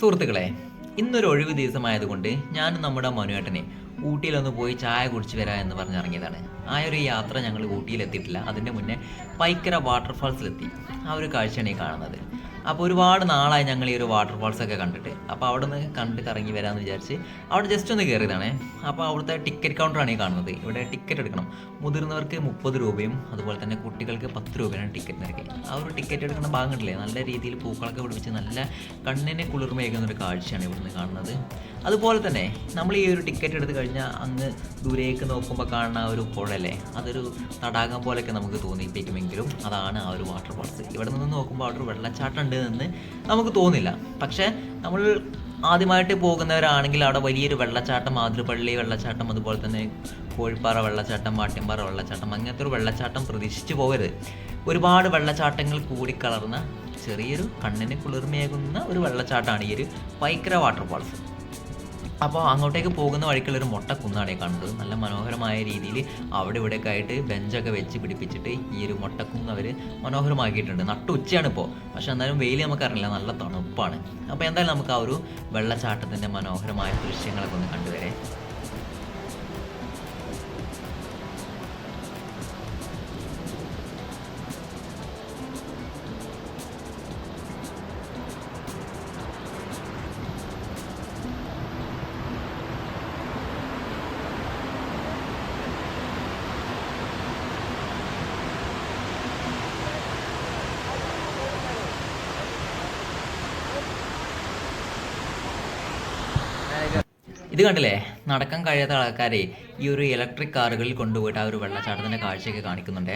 സുഹൃത്തുക്കളെ ഇന്നൊരു ഒഴിവ് ദിവസമായതുകൊണ്ട് ഞാൻ നമ്മുടെ മനുവേട്ടനെ ഊട്ടിയിലൊന്ന് പോയി ചായ കുടിച്ച് വരാം എന്ന് പറഞ്ഞിറങ്ങിയതാണ്. ആ ഒരു യാത്ര ഞങ്ങൾ ഊട്ടിയിലെത്തിയിട്ടില്ല. അതിന്റെ മുന്നേ പൈക്കര വാട്ടർഫാൾസിലെത്തി ആ ഒരു കാഴ്ചയാണ് ഈ കാണുന്നത്. അപ്പോൾ ഒരുപാട് നാളായി ഞങ്ങൾ ഈ ഒരു വാട്ടർഫാൾസ് ഒക്കെ കണ്ടിട്ട്. അപ്പോൾ അവിടെ നിന്ന് കണ്ട് കറങ്ങി വരാമെന്ന് വിചാരിച്ച് അവിടെ ജസ്റ്റ് ഒന്ന് കയറിയതാണേ അപ്പോൾ അവിടുത്തെ ടിക്കറ്റ് കൗണ്ടറാണ് ഈ കാണുന്നത്. ഇവിടെ ടിക്കറ്റ് എടുക്കണം. മുതിർന്നവർക്ക് മുപ്പത് രൂപയും അതുപോലെ തന്നെ കുട്ടികൾക്ക് പത്ത് രൂപയാണ് ടിക്കറ്റ് നിരക്ക്. ആ ഒരു ടിക്കറ്റ് എടുക്കുന്ന ഭാഗം കണ്ടില്ലേ? നല്ല രീതിയിൽ പൂക്കളൊക്കെ പിടിപ്പിച്ച് നല്ല കണ്ണിനെ കുളിർമയേക്കുന്ന ഒരു കാഴ്ചയാണ് ഇവിടുന്ന് കാണുന്നത്. അതുപോലെ തന്നെ നമ്മൾ ഈ ഒരു ടിക്കറ്റ് എടുത്ത് കഴിഞ്ഞാൽ അങ്ങ് ദൂരേക്ക് നോക്കുമ്പോൾ കാണുന്ന ആ ഒരു പുഴല്ലേ അതൊരു തടാകം പോലെയൊക്കെ നമുക്ക് തോന്നിപ്പിക്കുമെങ്കിലും അതാണ് ആ ഒരു വാട്ടർ ഫോൾസ് ഇവിടെ നിന്ന് നോക്കുമ്പോൾ അവിടെ ഒരു വെള്ളച്ചാട്ടം ഉണ്ട് എന്ന് നമുക്ക് തോന്നില്ല. പക്ഷേ നമ്മൾ ആദ്യമായിട്ട് പോകുന്നവരാണെങ്കിൽ അവിടെ വലിയൊരു വെള്ളച്ചാട്ടം മാതൃപള്ളി വെള്ളച്ചാട്ടം അതുപോലെ തന്നെ കോഴിപ്പാറ വെള്ളച്ചാട്ടം വാട്ടിമ്പാറ വെള്ളച്ചാട്ടം അങ്ങനത്തെ ഒരു വെള്ളച്ചാട്ടം പ്രതീക്ഷിച്ച് പോകരുത്. ഒരുപാട് വെള്ളച്ചാട്ടങ്ങൾ കൂടിക്കലർന്ന ചെറിയൊരു കണ്ണിന് കുളിർമയേകുന്ന ഒരു വെള്ളച്ചാട്ടമാണ് ഈ ഒരു പൈക്കര വാട്ടർഫാൾസ് അപ്പോൾ അങ്ങോട്ടേക്ക് പോകുന്ന വഴിക്കുള്ള ഒരു മൊട്ട കുന്നാണ് ഈ നല്ല മനോഹരമായ രീതിയിൽ അവിടെ ഇവിടെയൊക്കെ ആയിട്ട് ബെഞ്ചൊക്കെ വെച്ച് പിടിപ്പിച്ചിട്ട് ഈ ഒരു മൊട്ടക്കുന്ന് അവർ മനോഹരമാക്കിയിട്ടുണ്ട്. നട്ടു ഉച്ചയാണ് ഇപ്പോൾ. പക്ഷെ എന്നാലും വെയിൽ നമുക്കറിയില്ല. നല്ല തണുപ്പാണ്. അപ്പോൾ എന്തായാലും നമുക്ക് ആ ഒരു വെള്ളച്ചാട്ടത്തിന്റെ മനോഹരമായ ദൃശ്യങ്ങളൊക്കെ ഒന്ന് കണ്ടുവരേ. ഇത് കണ്ടില്ലേ? നടക്കാൻ കഴിയാത്ത ആൾക്കാരെ ഈ ഒരു ഇലക്ട്രിക് കാറുകളിൽ കൊണ്ടുപോയിട്ട് ആ ഒരു വെള്ളച്ചാട്ടത്തിന്റെ കാഴ്ചയൊക്കെ കാണിക്കുന്നുണ്ടേ.